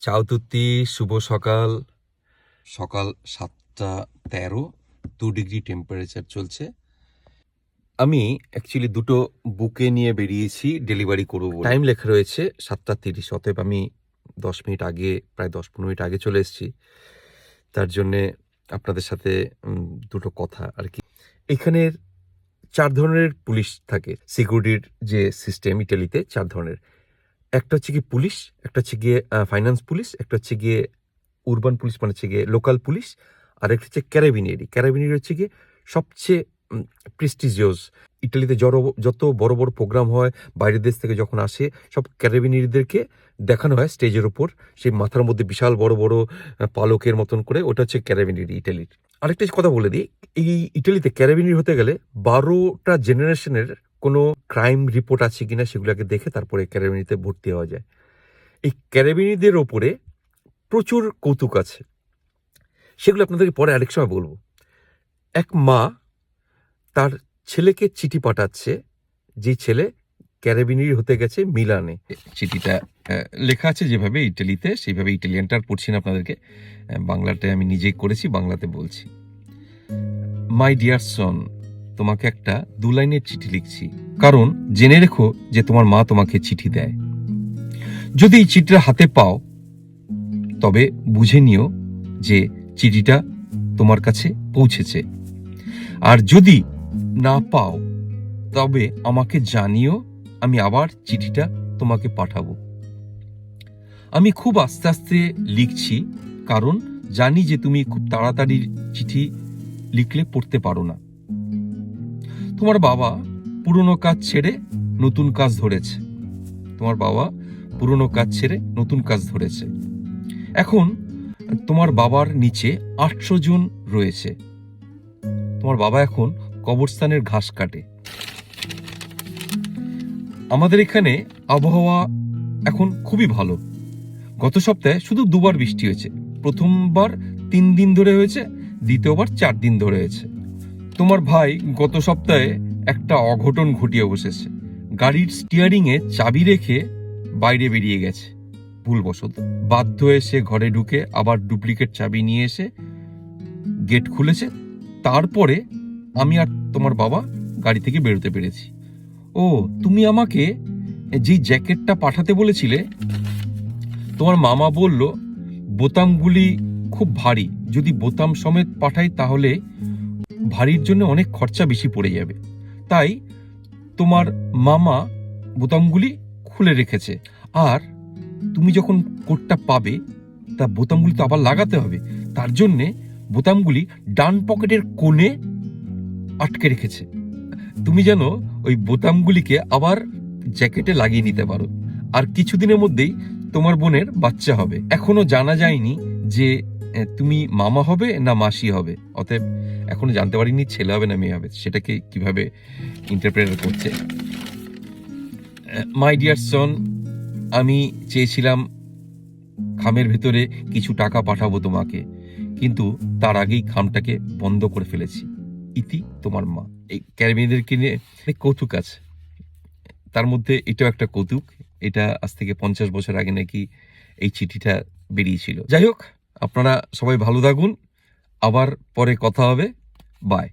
চাউতুত্তি শুভ সকাল। সকাল সাতটা তেরো, দু ডিগ্রি টেম্পারেচার চলছে। আমি অ্যাকচুয়ালি দুটো বুকে নিয়ে বেরিয়েছি ডেলিভারি করব টাইম লেখা রয়েছে সাতটা তিরিশ, অতএব আমি দশ মিনিট আগে, প্রায় দশ পনেরো মিনিট আগে চলে এসেছি। তার জন্যে আপনাদের সাথে দুটো কথা আর কি। এখানের চার ধরনের পুলিশ থাকে। সিকিউরিটির যে সিস্টেম ইটালিতে চার ধরনের। একটা হচ্ছে গিয়ে পুলিশ, একটা হচ্ছে গিয়ে ফাইন্যান্স পুলিশ, একটা হচ্ছে গিয়ে উরবান পুলিশ মানে হচ্ছে গিয়ে লোকাল পুলিশ, আর একটা হচ্ছে ক্যারাবিনিয়ারি ক্যারাবিনিয়ারি হচ্ছে গিয়ে সবচেয়ে প্রেস্টিজিয়াস ইটালিতে জড়ো, যত বড় বড় প্রোগ্রাম হয়, বাইরের দেশ থেকে যখন আসে, সব ক্যারাবিনিয়ারিদেরকে দেখানো হয় স্টেজের ওপর সেই মাথার মধ্যে বিশাল বড় বড় পালকের মতন করে ওটা হচ্ছে ক্যারাবিনিয়ারি ইটালির। আরেকটা কথা বলে দিই, এই ইটালিতে ক্যারাবিনিয়ারি হতে গেলে বারোটা জেনারেশনের কোনো ক্রাইম রিপোর্ট আছে কিনা সেগুলোকে দেখে তারপরে ক্যারাবিনিতে ভর্তি হওয়া যায়। এই ক্যারাবিনিদের ওপরে প্রচুর কৌতুক আছে। সেগুলো আপনাদেরকে পরে আরেক সময় বলব। এক মা তার ছেলেকে চিঠি পাঠাচ্ছে, যে ছেলে ক্যারাবিনির হতে গেছে মিলানে। চিঠিটা লেখা আছে যেভাবে ইটালিতে, সেইভাবে ইটালিয়ানটা আর পড়ছি না আপনাদেরকে। বাংলাটায় আমি নিজেই করেছি, বাংলাতে বলছি। মাই ডিয়ার সন তোমাকে একটা দু লাইনের চিঠি লিখছি। কারণ জেনে রেখো যে তোমার মা তোমাকে চিঠি দেয়। যদি এই চিঠিটা হাতে পাও, তবে বুঝে নিও যে চিঠিটা তোমার কাছে পৌঁছেছে। আর যদি না পাও, তবে আমাকে জানিও, আমি আবার চিঠিটা তোমাকে পাঠাবো। আমি খুব আস্তে আস্তে লিখছি, কারণ জানি যে তুমি খুব তাড়াতাড়ি চিঠি লিখলে পড়তে পারো না। তোমার বাবা পুরনো কাজ ছেড়ে নতুন কাজ ধরেছে। তোমার বাবা পুরনো কাজ ছেড়ে নতুন কাজ ধরেছে। এখন তোমার বাবার নিচে আটশো জন রয়েছে। তোমার বাবা এখন কবরস্থানের ঘাস কাটে। আমাদের এখানে আবহাওয়া এখন খুবই ভালো। গত সপ্তাহে শুধু দুবার বৃষ্টি হয়েছে। প্রথমবার তিন দিন ধরে হয়েছে, দ্বিতীয়বার চার দিন ধরে হয়েছে। তোমার ভাই গত সপ্তাহে একটা অঘটন ঘটিয়ে বসেছে। গাড়ির স্টিয়ারিং এ চাবি রেখে বাইরে বেরিয়ে গেছে। ভুলবশত বাধ্য হয়ে সে ঘরে ঢুকে আবার ডুপ্লিকেট চাবি নিয়ে এসে গেট খুলেছে। তারপরে আমি আর তোমার বাবা গাড়ি থেকে বেরোতে পেরেছি। ও, তুমি আমাকে যে জ্যাকেটটা পাঠাতে বলেছিলে, তোমার মামা বলল, বোতামগুলি খুব ভারী। যদি বোতাম সমেত পাঠাই তাহলে ভারীর জন্য অনেক খরচা বেশি পড়ে যাবে। তাই তোমার মামা বোতামগুলি খুলে রেখেছে। আর তুমি যখন কোটটা পাবে, তা বোতামগুলি তো আবার লাগাতে হবে। তার জন্যে বোতামগুলি ডান পকেটের কোণে আটকে রেখেছে। তুমি যেন ওই বোতামগুলিকে আবার জ্যাকেটে লাগিয়ে নিতে পারো। আর কিছুদিনের মধ্যেই তোমার বোনের বাচ্চা হবে। এখনও জানা যায়নি যে তুমি মামা হবে না মাসি হবে? অতএব এখনও জানতে পারিনি ছেলে হবে না মেয়ে হবে। সেটাকে কীভাবে ইন্টারপ্রেট করছে? মাই ডিয়ার সন আমি চেয়েছিলাম খামের ভেতরে কিছু টাকা পাঠাবো তোমাকে, কিন্তু তার আগেই খামটাকে বন্ধ করে ফেলেছি। ইতি তোমার মা। এই ক্যারাবিনেদেরকে নিয়ে অনেক কৌতুক আছে। তার মধ্যে এটাও একটা কৌতুক। এটা আজ থেকে পঞ্চাশ বছর আগে নাকি এই চিঠিটা বেরিয়েছিল। যাই হোক আপনারা সবাই ভালো থাকুন। আবার পরে কথা হবে। বাই